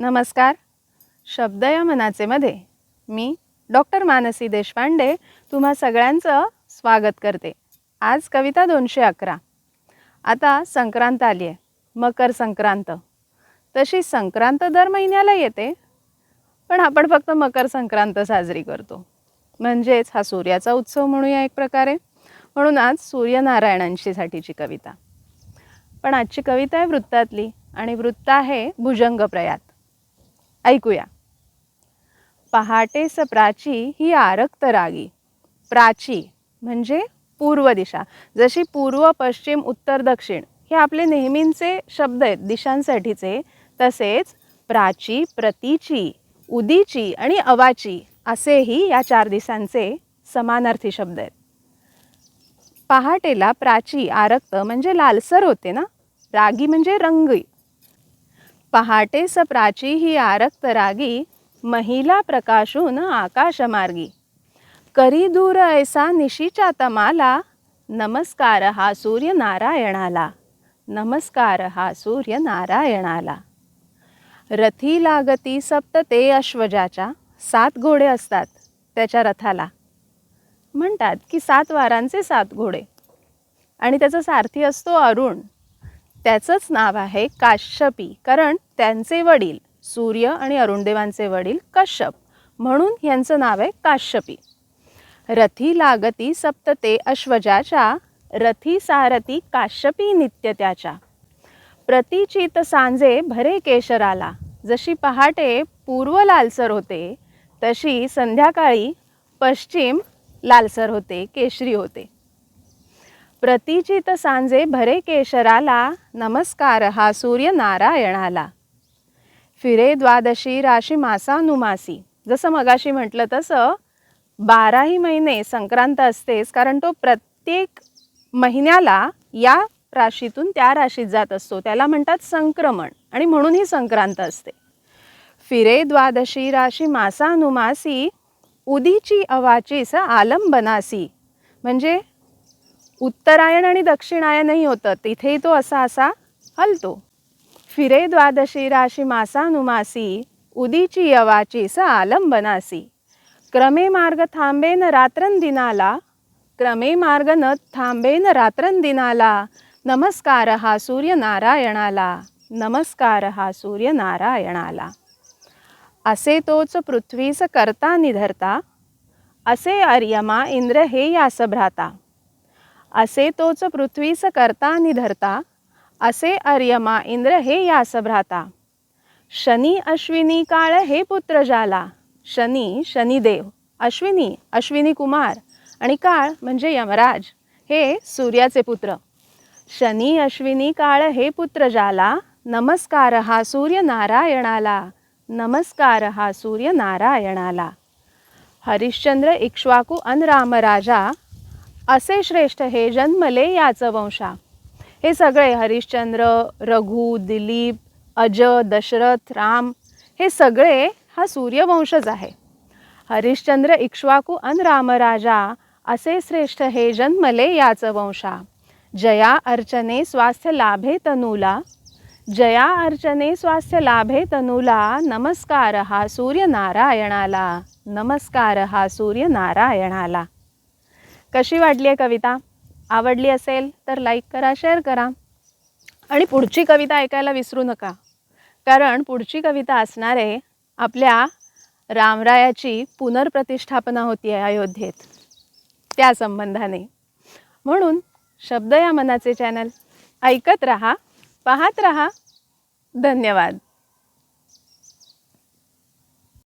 नमस्कार. शब्द या मनाचेमध्ये मी डॉक्टर मानसी देशपांडे तुम्हा सगळ्यांचं स्वागत करते. आज कविता दोनशे अकरा. आता संक्रांत आली आहे. मकर संक्रांत. तशी संक्रांत दर महिन्याला येते पण आपण फक्त मकर संक्रांत साजरी करतो. म्हणजेच हा सूर्याचा उत्सव म्हणूया एक प्रकारे. म्हणून आज सूर्यनारायणांशीसाठीची कविता. पण आजची कविता आहे वृत्तातली आणि वृत्त आहे भुजंग प्रयात ऐकूया. पहाटेस प्राची ही आरक्त रागी प्राची म्हणजे पूर्व दिशा. जशी पूर्व पश्चिम उत्तर दक्षिण हे आपले नेहमींचे शब्द आहेत दिशांसाठीचे तसेच प्राची प्रतीची उदीची आणि अवाची असेही या चार दिशांचे समानार्थी शब्द आहेत. पहाटेला प्राची आरक्त म्हणजे लालसर होते ना? रागी म्हणजे रंगी पहाटे प्राची ही आरक्त रागी महिला प्रकाशून आकाशमार्गी. करी दूर ऐसा निशीच्या तमाला नमस्कार हा सूर्य नारायणाला नमस्कार हा सूर्य नारायणाला रथी लागती सप्त ते अश्वजाच्या सात घोडे असतात त्याच्या रथाला. म्हणतात की सात वारांचे सात घोडे. आणि त्याचा सारथी असतो अरुण. त्याचंच नाव आहे काश्यपी कारण त्यांचे वडील सूर्य आणि अरुणदेवांचे वडील कश्यप म्हणून यांचं नाव आहे काश्यपी. रथी लागती सप्त ते अश्वजाच्या रथी सारथी काश्यपी नित्य त्याच्या प्रतिचित सांजे भरे केशराला जशी पहाटे पूर्व लालसर होते तशी संध्याकाळी पश्चिम लालसर होते केशरी होते. प्रतिचित सांजे भरे केशराला नमस्कार हा सूर्य नारायणाला फिरे द्वादशी राशी मासानुमासी. जसं मगाशी म्हटलं तसं बाराही महिने संक्रांत असतेच कारण तो प्रत्येक महिन्याला या राशीतून त्या राशीत जात असतो. त्याला म्हणतात संक्रमण आणि म्हणून ही संक्रांत असते. फिरे द्वादशी राशी मासानुमासी उदीची अवाचीस आलंबनासी. म्हणजे उत्तरायण आणि दक्षिणायनही होतं. तिथेही तो असा असा हलतो. फिरे द्वादशी राशी मासानुमासी उदीची यवाची स आलंबनासी. क्रमे मार्ग थांबेन रात्रंदिनाला क्रमे मार्ग न थांबेन रात्रंदिनाला. नमस्कार हा सूर्यनारायणाला नमस्कार हा सूर्यनारायणाला. असे तोच पृथ्वीस करता निधरता असे अर्यमा इंद्र हे यास भ्राता असे तोच पृथ्वीस करता निधरता असे अर्यमा इंद्र हे यास भ्राता. शनी अश्विनी काळ हे पुत्र जाला शनी शनिदेव अश्विनी अश्विनी कुमार आणि काळ म्हणजे यमराज हे सूर्याचे पुत्र. शनी अश्विनी काळ हे पुत्र जाला नमस्कार हा सूर्य नारायणाला नमस्कार हा सूर्य नारायणाला हरिश्चंद्र इक्ष्वाकू अन रामराजा असे श्रेष्ठ हे जन्मले याच वंशा. हे सगळे हरिश्चंद्र रघु दिलीप अज दशरथ राम हे सगळे हा सूर्यवंशच आहे. हरिश्चंद्र इक्ष्वाकू अन रामराजा असे श्रेष्ठ हे जन्मले याच वंशा. जया अर्चने स्वास्थ्य लाभे तनूला. जया अर्चने स्वास्थ्य लाभे तनूला नमस्कार हा सूर्यनारायणाला. नमस्कार हा सूर्यनारायणाला. कशी वाटली आहे कविता? आवडली असेल तर लाईक करा शेअर करा. आणि पुढची कविता ऐकायला विसरू नका. कारण पुढची कविता असणार आहे आपल्या रामरायाची पुनर्प्रतिष्ठापना होती आहे अयोध्येत. त्या संबंधाने. म्हणून शब्द या मनाचे चॅनल ऐकत रहा पाहत रहा. धन्यवाद.